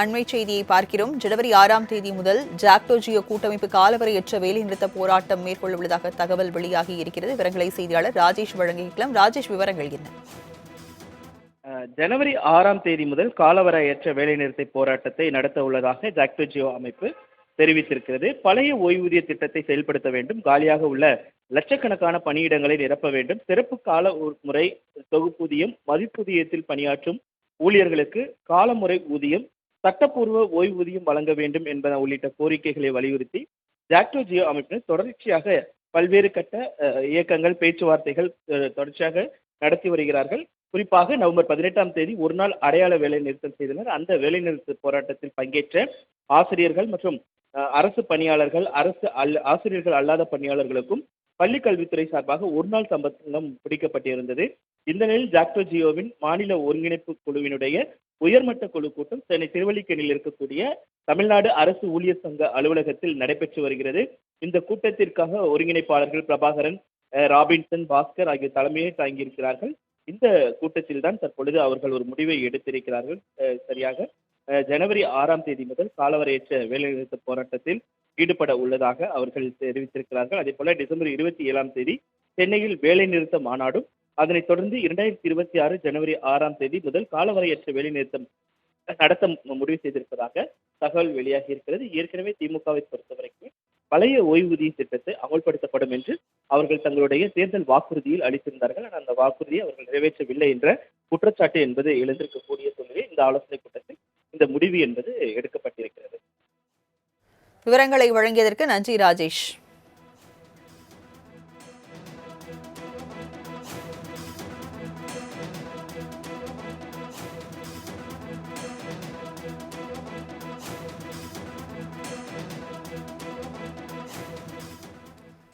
அண்மை செய்தியை பார்க்கிறோம். ஜனவரி ஆறாம் தேதி முதல் ஜாக்டோஜியோ கூட்டமைப்பு காலவரையற்ற வேலைநிறுத்த போராட்டம் மேற்கொள்ள உள்ளதாக தகவல் வெளியாகி இருக்கிறது. விவரங்களை செய்தியாளர் ராஜேஷ் வழங்கியிருக்கலாம். ராஜேஷ் விவரங்கள் என்ன? ஜனவரி ஆறாம் தேதி முதல் காலவரையற்ற வேலைநிறுத்த போராட்டத்தை நடத்த உள்ளதாக ஜாக்டோஜியோ அமைப்பு தெரிவித்திருக்கிறது. பழைய ஓய்வூதிய திட்டத்தை செயல்படுத்த வேண்டும். காலியாக உள்ள லட்சக்கணக்கான பணியிடங்களை நிரப்ப வேண்டும். சிறப்பு கால முறை தொகுப்பூதியம் மதிப்பூதியத்தில் பணியாற்றும் ஊழியர்களுக்கு காலமுறை ஊதியம் சட்டப்பூர்வ ஓய்வூதியம் வழங்க வேண்டும் என்பன உள்ளிட்ட கோரிக்கைகளை வலியுறுத்தி ஜாக்டோ ஜியோ அமைப்பினர் தொடர்ச்சியாக பல்வேறு கட்ட அஹ், இயக்கங்கள் பேச்சுவார்த்தைகள் தொடர்ச்சியாக நடத்தி வருகிறார்கள். குறிப்பாக நவம்பர் பதினெட்டாம் தேதி ஒரு நாள் அடையாள வேலை நிறுத்தம் செய்தனர். அந்த வேலை நிறுத்த போராட்டத்தில் பங்கேற்ற ஆசிரியர்கள் மற்றும் அஹ், அரசு பணியாளர்கள் அரசு அல் ஆசிரியர்கள் அல்லாத பணியாளர்களுக்கும் பள்ளி கல்வித்துறை சார்பாக ஒரு நாள் சம்பளம் பிடிக்கப்பட்டிருந்தது. இந்த நிலையில் ஜாக்டோ ஜியோவின் மாநில ஒருங்கிணைப்பு குழுவினுடைய உயர்மட்ட குழு கூட்டம் சென்னை திருவல்லிக்கேணியில் இருக்கக்கூடிய தமிழ்நாடு அரசு ஊழியர் சங்க அலுவலகத்தில் நடைபெற்று வருகிறது. இந்த கூட்டத்திற்காக ஒருங்கிணைப்பாளர்கள் பிரபாகரன் ராபின்சன் பாஸ்கர் ஆகிய தலைமையை தாங்கியிருக்கிறார்கள். இந்த கூட்டத்தில் தான் தற்பொழுது அவர்கள் ஒரு முடிவை எடுத்திருக்கிறார்கள். சரியாக ஜனவரி ஆறாம் தேதி முதல் காலவரையற்ற வேலைநிறுத்த போராட்டத்தில் ஈடுபட உள்ளதாக அவர்கள் தெரிவித்திருக்கிறார்கள். அதே போல டிசம்பர் இருபத்தி ஏழாம் தேதி சென்னையில் வேலைநிறுத்த மாநாடும் அதனைத் தொடர்ந்து இரண்டாயிரத்தி இருபத்தி ஆறு ஜனவரி ஆறாம் தேதி முதல் காலவரையற்ற வேலைநிறுத்தம் நடத்த முடிவு செய்திருப்பதாக தகவல் வெளியாகி இருக்கிறது. ஏற்கனவே திமுகவை பொறுத்தவரைக்கும் பழைய ஓய்வூதிய திட்டத்தை அமல்படுத்தப்படும் என்று அவர்கள் தங்களுடைய தேர்தல் வாக்குறுதியில் அளித்திருந்தார்கள். ஆனால் அந்த வாக்குறுதியை அவர்கள் நிறைவேற்றவில்லை என்ற குற்றச்சாட்டு என்பது எழுந்திருக்கக்கூடிய சூழ்நிலை இந்த ஆலோசனை கூட்டத்தில் இந்த முடிவு என்பது எடுக்கப்பட்டிருக்கிறது. விவரங்களை வழங்கியதற்கு நன்றி ராஜேஷ்.